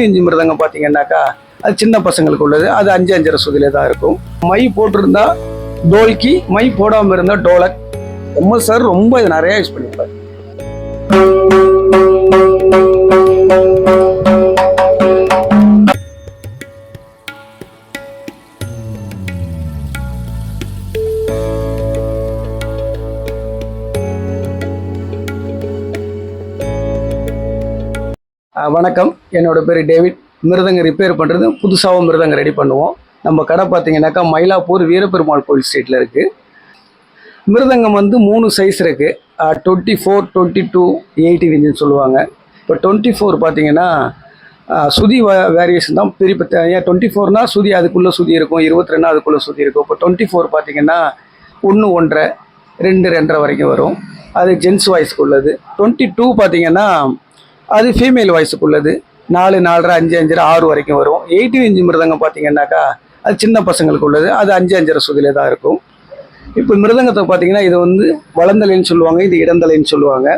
இஞ்சி மிருதங்கம் பார்த்தீங்கன்னாக்கா அது சின்ன பசங்களுக்கு உள்ளது. அது அஞ்சு அஞ்சரை சுதிலே தான் இருக்கும். மை போட்டிருந்தா டோல்கி மை போடாமல் இருந்தால் டோலக். ரொம்ப சார் ரொம்ப இது நிறையா யூஸ் பண்ணியிருப்பாரு. வணக்கம். என்னோடய பேர் டேவிட். மிருதங்க ரிப்பேர் பண்ணுறது புதுசாகவும் மிருதங்க ரெடி பண்ணுவோம். நம்ம கடை பார்த்தீங்கன்னாக்கா மயிலாப்பூர் வீரபெருமாள் கோயில் ஸ்ட்ரீட்டில் இருக்குது மிருதங்கம் வந்து மூணு சைஸ் இருக்குது twenty four twenty two eighty இன்ச்சுன்னு சொல்லுவாங்க. இப்போ டுவெண்ட்டி ஃபோர் பார்த்தீங்கன்னா சுதி வேரியேஷன் தான் பெரிய ஏன் டுவெண்ட்டி ஃபோர்னால் சுதி அதுக்குள்ளே சுதி இருக்கும். இருபத்தி ரெண்டு அதுக்குள்ளே சுதி இருக்கும். இப்போ டுவெண்ட்டி ஃபோர் பார்த்தீங்கன்னா ஒன்று ஒன்றரை ரெண்டு ரெண்டரை வரைக்கும் வரும். அது ஜென்ஸ் வாய்ஸ்க்கு உள்ளது. டுவெண்ட்டி டூ பார்த்தீங்கன்னா அது ஃபீமேல் வாய்ஸுக்கு உள்ளது நாலு நாலரை அஞ்சு அஞ்சரை ஆறு வரைக்கும் வரும். எயிட்டீன் இன்ச்சு மிருதங்கம் பார்த்தீங்கன்னாக்கா அது சின்ன பசங்களுக்கு உள்ளது அது அஞ்சு அஞ்சரை சுதிலே தான் இருக்கும். இப்போ மிருதங்கத்தை பார்த்தீங்கன்னா இது வந்து வளர்ந்தலைன்னு சொல்லுவாங்க இது இடந்தலைன்னு சொல்லுவாங்க.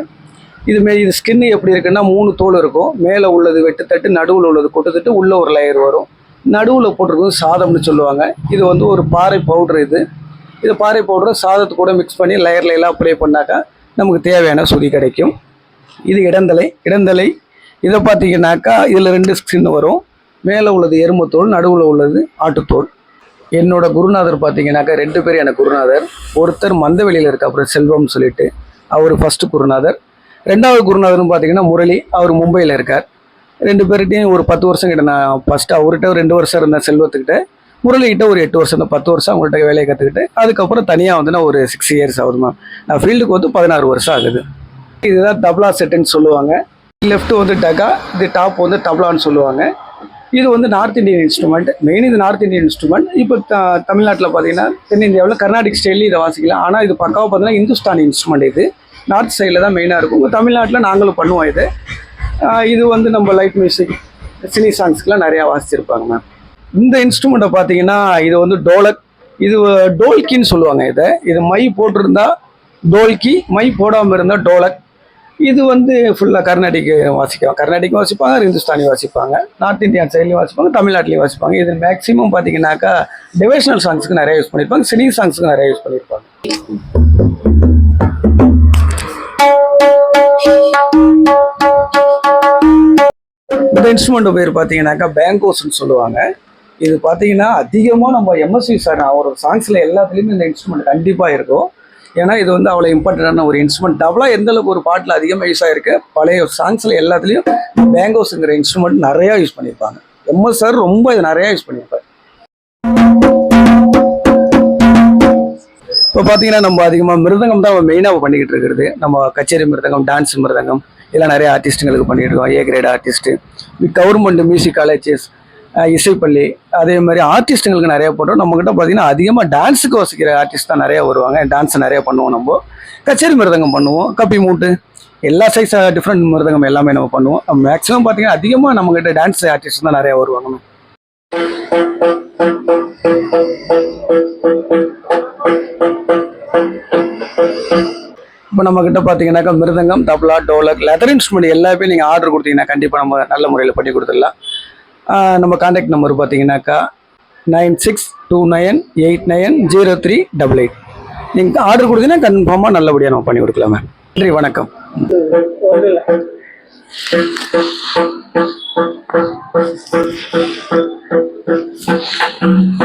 இது மே இது ஸ்கின்னு எப்படி இருக்குன்னா மூணு தோல் இருக்கும். மேலே உள்ளது வெட்டுத்தட்டு நடுவில் உள்ளது கொட்டுத்தட்டு உள்ளே ஒரு லேயர் வரும். நடுவில் போட்டிருக்கும் சாதம்னு சொல்லுவாங்க. இது வந்து ஒரு பாறை பவுட்ரு இது. இது பாறை பவுடரை சாதத்து கூட மிக்ஸ் பண்ணி லயர்ல எல்லாம் அப்ளை பண்ணாக்கா நமக்கு தேவையான சுதி கிடைக்கும். இது இடந்தலை இடந்தலை. இதை பார்த்தீங்கன்னாக்கா இதில் ரெண்டு ஸ்கின் வரும். மேலே உள்ளது எருமத்தோல் நடுவில் உள்ளது ஆட்டுத்தோல். என்னோட குருநாதர் பார்த்தீங்கன்னாக்கா ரெண்டு பேர் எனக்கு குருநாதர். ஒருத்தர் மந்தவெளியில் இருக்க அப்புறம் செல்வம்னு சொல்லிட்டு. அவர் ஃபஸ்ட்டு குருநாதர். ரெண்டாவது குருநாதர்னு பார்த்தீங்கன்னா முரளி. அவர் மும்பையில் இருக்கார். ரெண்டு பேர்கிட்டையும் ஒரு பத்து வருஷம் கிட்ட நான் ஃபஸ்ட்டு அவர்கிட்ட ஒரு ரெண்டு வருஷம் இருந்தேன் செல்வத்துக்கிட்ட. முரளிகிட்ட ஒரு எட்டு வருஷம் பத்து வருஷம் அவங்கள்ட்ட வேலையை கற்றுக்கிட்டு அதுக்கப்புறம் தனியாக வந்து நான் ஒரு சிக்ஸ் இயர்ஸ் ஆகுது மேம் நான் ஃபீல்டுக்கு வந்து பதினாறு வருஷம் ஆகுது. இதுதான் தப்லா செட்டுன்னு சொல்லுவாங்க. லெஃப்ட் வந்து டகா இது டாப் வந்து தப்லான்னு சொல்லுவாங்க. இது வந்து நார்த் இந்தியன் இன்ஸ்ட்ருமெண்ட். மெயின் இது நார்த் இந்தியன் இன்ஸ்ட்ருமெண்ட். இப்போ தமிழ்நாட்டில் பார்த்தீங்கன்னா தென்னிந்தியாவில் கர்நாடிக் ஸ்டைலில் இதை வாசிக்கலாம். ஆனால் இது பக்காவாக பார்த்தீங்கன்னா இந்துஸ்தானி இன்ஸ்ட்ருமெண்ட் இது. நார்த் சைடில் தான் மெயினாக இருக்கும். தமிழ்நாட்டில் நாங்களும் பண்ணுவோம் இது. இது வந்து நம்ம லைட் மியூசிக் சினி சாங்ஸ்க்குலாம் நிறையா வாசிச்சிருப்பாங்க மேம் இந்த இன்ஸ்ட்ருமெண்ட்டை பார்த்தீங்கன்னா இது வந்து டோலக் இது டோல்கின்னு சொல்லுவாங்க இதை. இது மை போட்டிருந்தா டோல்கி மை போடாமல் இருந்தால் டோலக். இது வந்து ஃபுல்லாக கர்நாடிக் வாசிக்கலாம் கர்நாடிக்கும் வாசிப்பாங்க இந்துஸ்தானி வாசிப்பாங்க நார்த் இந்தியன் சைட்லையும் வாசிப்பாங்க தமிழ்நாட்டிலையும் வாசிப்பாங்க. இது மேக்ஸிமம் பார்த்தீங்கன்னாக்கா டிவைஷனல் சாங்ஸுக்கு நிறைய யூஸ் பண்ணியிருப்பாங்க சினி சாங்ஸுக்கு நிறைய யூஸ் பண்ணியிருப்பாங்க இந்த இன்ஸ்ட்ருமெண்ட் பேர் பார்த்தீங்கன்னாக்கா பேங்கோஸ்ன்னு சொல்லுவாங்க. இது பார்த்தீங்கன்னா அதிகமாக நம்ம எம்எஸ்வி சார் அவர் சாங்ஸில் எல்லாத்துலேயுமே இந்த இன்ஸ்ட்ருமெண்ட் கண்டிப்பாக இருக்கும். ஏன்னா இது வந்து அவ்வளோ இம்பார்ட்டண்டான ஒரு இன்ஸ்ட்ருமெண்ட் டபுளாக எந்த அளவுக்கு ஒரு பாட்டில் அதிகமாக யூஸ் ஆகிருக்கு பழைய சாங்ஸில் எல்லாத்துலேயும் பேங்கோஸுங்கிற இன்ஸ்ட்ருமெண்ட் நிறையா யூஸ் பண்ணியிருப்பாங்க எம்எஸ் சார் ரொம்ப இது நிறையா யூஸ் பண்ணியிருப்பார் இப்போ பார்த்தீங்கன்னா நம்ம அதிகமாக மிருதங்கம் தான் மெயினாக பண்ணிக்கிட்டு இருக்கிறது. நம்ம கச்சேரி மிருதங்கம் டான்ஸ் மிருதங்கம் இதெல்லாம் நிறைய ஆர்டிஸ்ட்டுங்களுக்கு பண்ணிட்டு இருக்கோம். A great artist government music colleges இசைப்பள்ளி. அதே மாதிரி ஆர்டிஸ்ட்டுங்களுக்கு நிறைய போட்டோம் நம்மக்கிட்ட பார்த்தீங்கன்னா அதிகமாக டான்ஸுக்கு வசிக்கிற ஆர்டிஸ்ட் தான் நிறையா வருவாங்க. டான்ஸ் நிறைய பண்ணுவோம் நம்ம. கச்சேரி மிருதங்கம் பண்ணுவோம். கப்பி மூட்டு. எல்லா சைஸ் டிஃப்ரெண்ட் மிருதங்கம் எல்லாமே நம்ம பண்ணுவோம். மேக்ஸிமம் பார்த்தீங்கன்னா அதிகமாக நம்மக்கிட்ட டான்ஸ் ஆர்டிஸ்ட் தான் நிறைய வருவாங்க இப்போ நம்மக்கிட்ட பார்த்தீங்கன்னாக்கா மிருதங்கம் தப்லா டோலக் லெதர் இன்ஸ்ட்ருமெண்ட் எல்லாமே நீங்கள் ஆர்டர் கொடுத்தீங்கன்னா கண்டிப்பாக நம்ம நல்ல முறையில் பண்ணி கொடுத்துடலாம். நம்ம காண்டாக்ட் நம்பர் பார்த்தீங்கன்னாக்கா nine six two nine eight nine zero three double eight நீங்கள் ஆர்டர் கொடுத்தீங்கன்னா கன்ஃபார்மாக நல்லபடியாக நம்ம பண்ணி கொடுக்கலாம் மேம் நன்றி வணக்கம். Thank you.